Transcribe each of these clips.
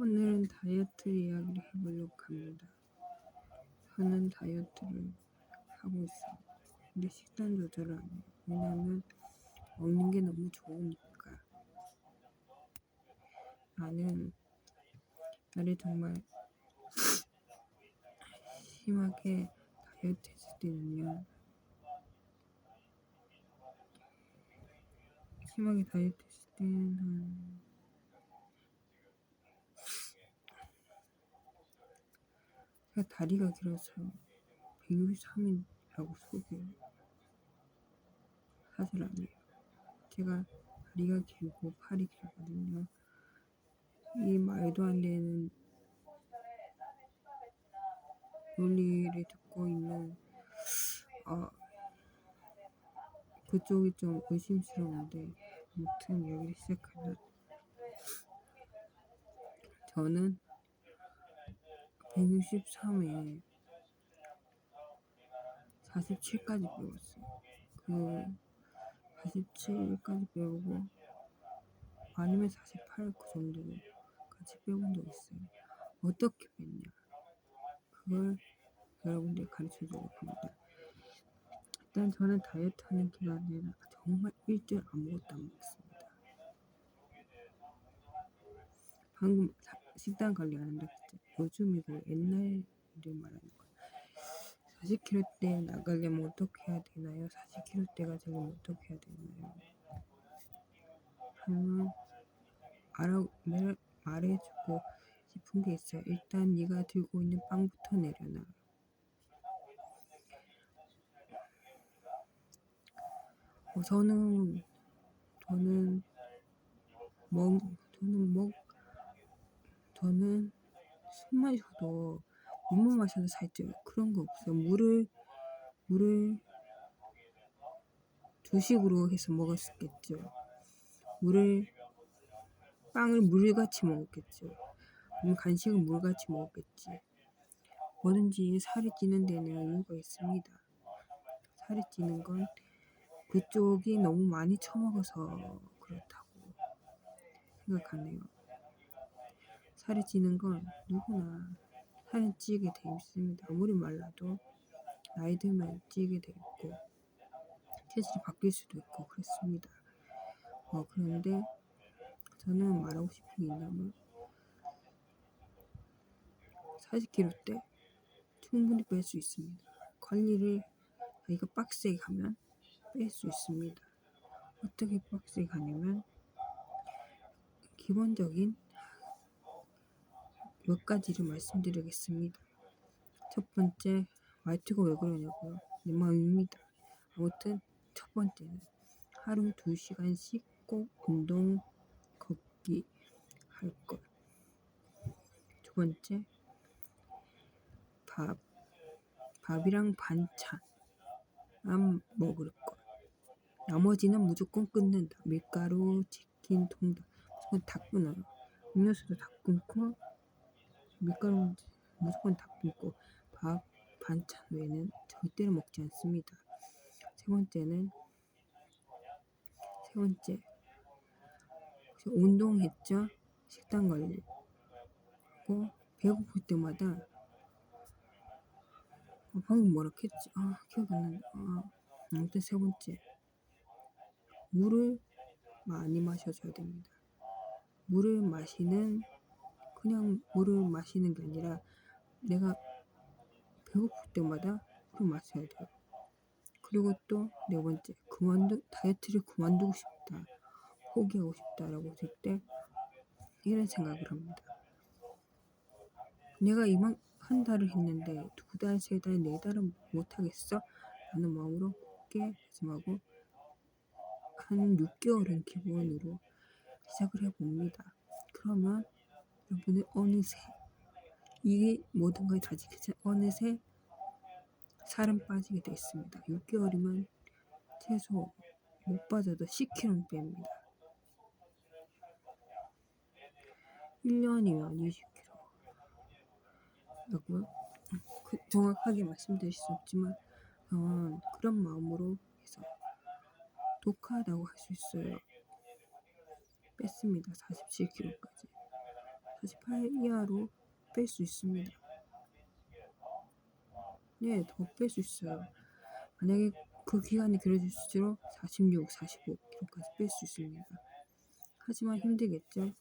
오늘은 다이어트 이야기를 해보려고 합니다. 저는 다이어트를 하고 있어요. 근데 식단 조절을 안 해요. 왜냐면 먹는 게 너무 좋으니까. 나는 나를 정말 심하게 다이어트 했을 때는요. 심하게 다이어트 했을 때는 한 제가 다리가 길어서 163이라고 속여요. 사실 아니에요. 제가 다리가 길고 팔이 길거든요. 이 말도 안 되는 논리를 듣고 있는 어, 그쪽이 좀 의심스러운데 아무튼 여기를 시작하면 저는 163에 47까지 배웠어요. 그 47까지 배우고 아니면 48 그 정도까지 배운 적 있어요. 어떻게 뺐냐? 그걸 여러분들 가르쳐 주려고 합니다. 일단 저는 다이어트 하는 기간에는 정말 일주일 아무것도 안 먹습니다. 방금 사- 식단 관리하는다 했죠. 요즘이고 옛날을 말하는 거예요. 40kg 대 나가려면 어떻게 해야 되나요? 40kg 대가 되려면 어떻게 해야 되나요? 하면 알아 말, 말해주고 싶은 게 있어요. 일단 네가 들고 있는 빵부터 내려놔. 어, 저는 저는 먹 저는 먹 저는 숨만 쉬어도 물만 마셔도 살쪄요. 그런 거 없어요. 물을 물을 주식으로 해서 먹었겠죠. 물을 빵을 물같이 먹었겠죠. 간식은 물같이 먹었겠지. 뭐든지 살이 찌는 데는 이유가 있습니다. 살이 찌는 건 그쪽이 너무 많이 처먹어서 그렇다고 생각하네요. 살이 찌는 건 누구나 살이 찌게 돼 있습니다. 아무리 말라도 나이 들면 찌게 돼 있고 체질이 바뀔 수도 있고 그렇습니다. 어, 그런데 저는 말하고 싶은 게 있냐면 40kg 대 충분히 뺄 수 있습니다. 관리를 이거 빡세게 하면 뺄 수 있습니다. 어떻게 빡세게 하냐면 기본적인 몇 가지를 말씀드리겠습니다. 첫 번째 말투가 왜 그러냐고요? 내 마음입니다. 아무튼 첫 번째는 하루 2시간씩 꼭 운동 걷기 할 것. 두 번째 밥 밥이랑 반찬 안 먹을 것. 나머지는 무조건 끊는다. 밀가루, 치킨, 통닭 무조건 다 끊어요. 음료수도 다 끊고 밀가루 무조건 다 끊고 밥, 반찬 외에는 절대로 먹지 않습니다. 세 번째는 세 번째 운동했죠. 식단 관리. 고 배고플 때마다 아, 방금 뭐라 했지? 아 기억 안 난다. 아, 아무튼 세 번째 물을 많이 마셔줘야 됩니다. 물을 마시는 그냥 물을 마시는 게 아니라 내가 배고플 때마다 물을 마셔야 돼요. 그리고 또 네 번째 그만두 다이어트를 그만두고 싶다 포기하고 싶다라고 할때 이런 생각을 합니다. 내가 이만 한 달을 했는데 두 달, 세 달, 네 달은 못 하겠어? 라는 마음으로 굳게 다짐하고 한 6개월은 기본으로 시작을 해봅니다. 그러면 여러분은 어느새 이게 모든 걸다 지키지 어느새 살은 빠지게 돼 있습니다. 6개월이면 최소 못 빠져도 10kg는 뺍니다. 1년이면 20kg. 라고요? 그 정확하게 말씀드릴 수 없지만 어, 그런 마음으로 해서 독하다고 할 수 있어요. 뺐습니다. 47kg까지. 48 이하로 뺄 수 있습니다. 네, 더 뺄 수 있어요. 만약에 그 기간이 길어질수록 46, 45kg까지 뺄 수 있습니다. 하지만 힘들겠죠?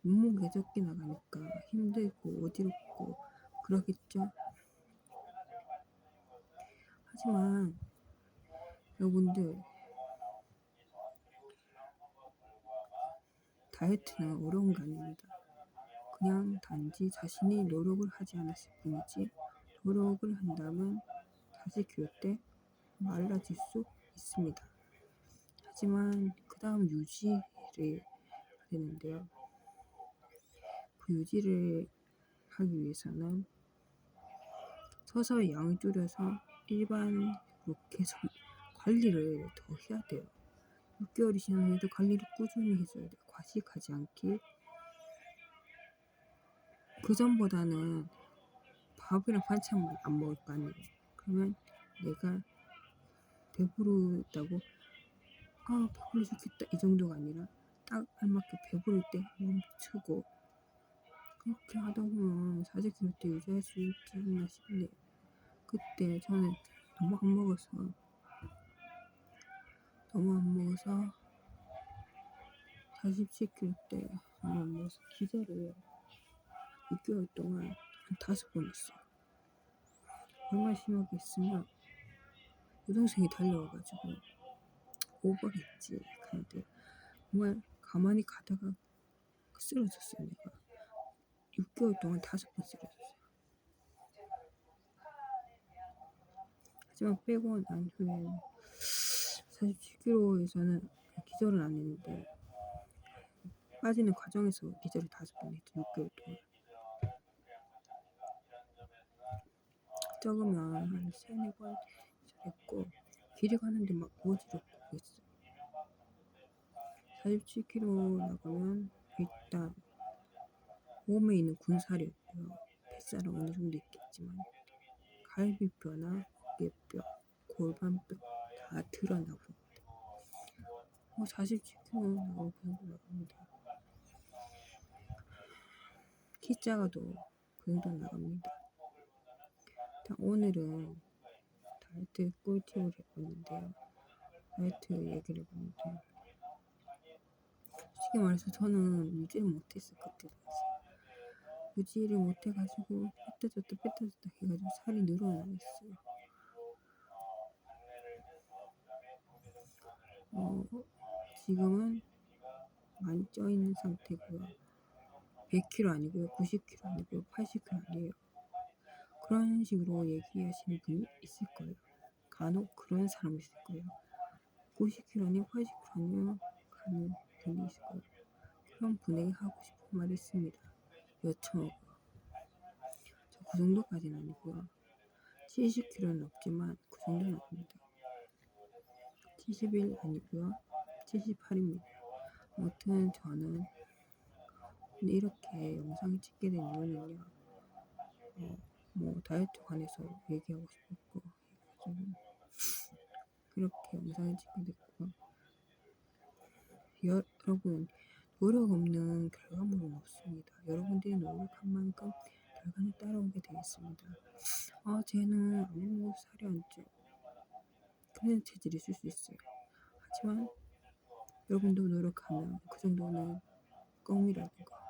몸무게 적게 나가니까 힘들고 어지럽고 그러겠죠? 하지만 여러분들 다이어트는 어려운 게 아닙니다. 그냥 단지 자신이 노력을 하지 않았을 뿐이지 노력을 한다면 40kg 때 말라질 수 있습니다. 하지만 그 다음 유지를 되는데요. 그 유지를 하기 위해서는 서서히 양을 줄여서 일반으로 계속 관리를 더 해야 돼요. 6개월이 지났는데도 관리를 꾸준히 해줘야 돼요. 과식하지 않기. 그 전보다는 밥이랑 반찬만 안 먹을 거 아니에요. 그러면 내가 배부르다고 아 배불러 죽겠다 이 정도가 아니라 딱 알맞게 배부를 때 멈추고 그렇게 하다 보면 40kg 때 유지할 수 있지 않나 싶네요. 그때 저는 너무 안 먹어서 너무 안 먹어서 47kg 때 먹어서 기절을 6개월 동안 한 다섯 번 했어요. 얼마나 심하게 했으면 여동생이 달려와가지고 오버했지. 근데 정말 가만히 가다가 쓰러졌어요 내가. 6개월 동안 다섯 번 쓰러졌어요. 하지만 빼고 난 후에 47kg에서는 기절은 안 했는데 빠지는 과정에서 기절을 다섯 번 했죠. 6개월 동안. 적으면 한 세네 번 했고 길이 가는데 막 어지럽고 그랬어요 47kg 나가면 일단 몸에 있는 군살이 없고요 뱃살은 어느 정도 있겠지만 갈비뼈나 어깨뼈, 골반뼈 다 드러나고 어, 47kg 나가고 그 정도 나갑니다 키 작아도 그 정도 나갑니다. 자, 오늘은 다이어트 꿀팁을 해봤는데요. 다이어트 얘기를 해봤는데 솔직히 말해서 저는 유지를 못했어요 그때 당시 유지를 못해가지고 삐뚤졌다 삐뚤졌다 해가지고 살이 늘어나겠어요. 어, 지금은 많이 쪄있는 상태고요 100kg 아니고요 90kg 아니고요 80kg 아니에요. 그런 식으로 얘기하시는 분이 있을 거예요. 간혹 그런 사람이 있을 거예요. 90kg 아니고 80kg 아니에요 하는 분이 있을 거예요. 그런 분에게 하고 싶은 말이 있습니다. 여쭤보고. 저그 정도까지는 아니고요. 70kg는 넘지만 그 정도는 아닙니다. 71 아니고요 78입니다. 아무튼 저는 오늘 이렇게 영상을 찍게 된 이유는요. 어, 뭐 다이어트 관해서 얘기하고 싶었고 그렇게 영상을 찍게 됐고요. 여, 여러분 노력 없는 결과물은 없습니다. 여러분들이 노력한 만큼 결과는 따라오게 되어 있습니다. 아 쟤는 아무 먹어도 살이 안 쪄. 그런 체질이 있을 수 있어요. 하지만 여러분도 노력하면 그 정도는 껌이라는 거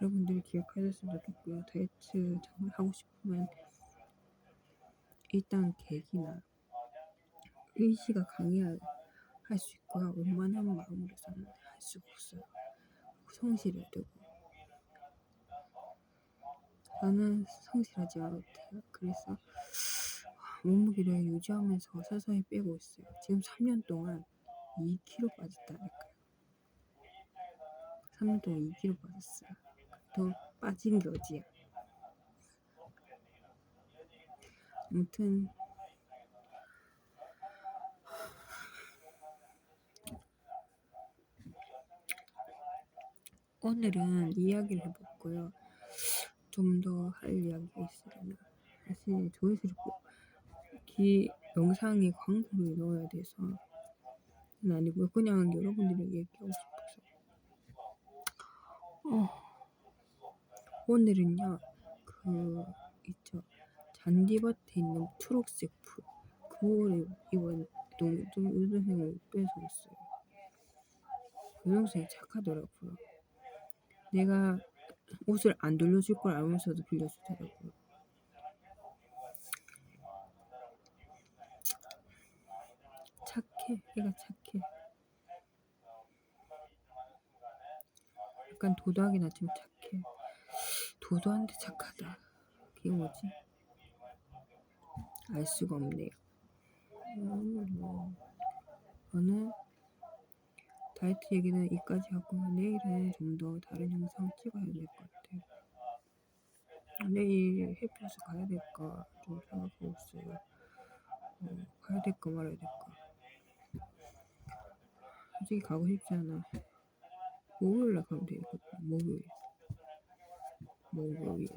여러분들이 기억하셨으면 좋겠고요. 다이어트 정말 하고 싶으면 일단 계기나 의지가 강해야 할 수 있고요 웬만한 마음으로서는 할 수가 없어요. 성실해야 되고. 저는 성실하지 못해요. 그래서 몸무게를 유지하면서 서서히 빼고 있어요. 지금 3년 동안 2kg 빠졌다니까요. 3년 동안 2kg 빠졌어요 더 빠진 게 어디야 아무튼 오늘은 이야기를 해봤고요. 좀 더 할 이야기가 있으려나 사실 조회수를 꼭 기, 영상에 광고를 넣어야 돼서 는 아니고요. 그냥 여러분들이 얘기하고 싶어서 오늘은요 그 있죠 잔디밭에 있는 초록색 풀 그거를 이번 여동생을 뺏어왔어요. 여동생이 착하더라고요. 내가 옷을 안 돌려줄 걸 알면서도 빌려주더라고요. 착해, 얘가 착해. 약간 도도하긴 하지만 착해. 도도한데 착하다. 그게 뭐지? 알 수가 없네요. 음, 뭐. 저는 다이어트 얘기는 여기까지 하고 내일은 좀 더 다른 영상 찍어야 될 것 같아요. 내일 햇볕에 가야 될까 좀 생각하고 있어요. 어, 가야 될까 말아야 될까. 솔직히 가고 싶지 않아. 목요일 날 가면 되거든. 목요일. 목요일.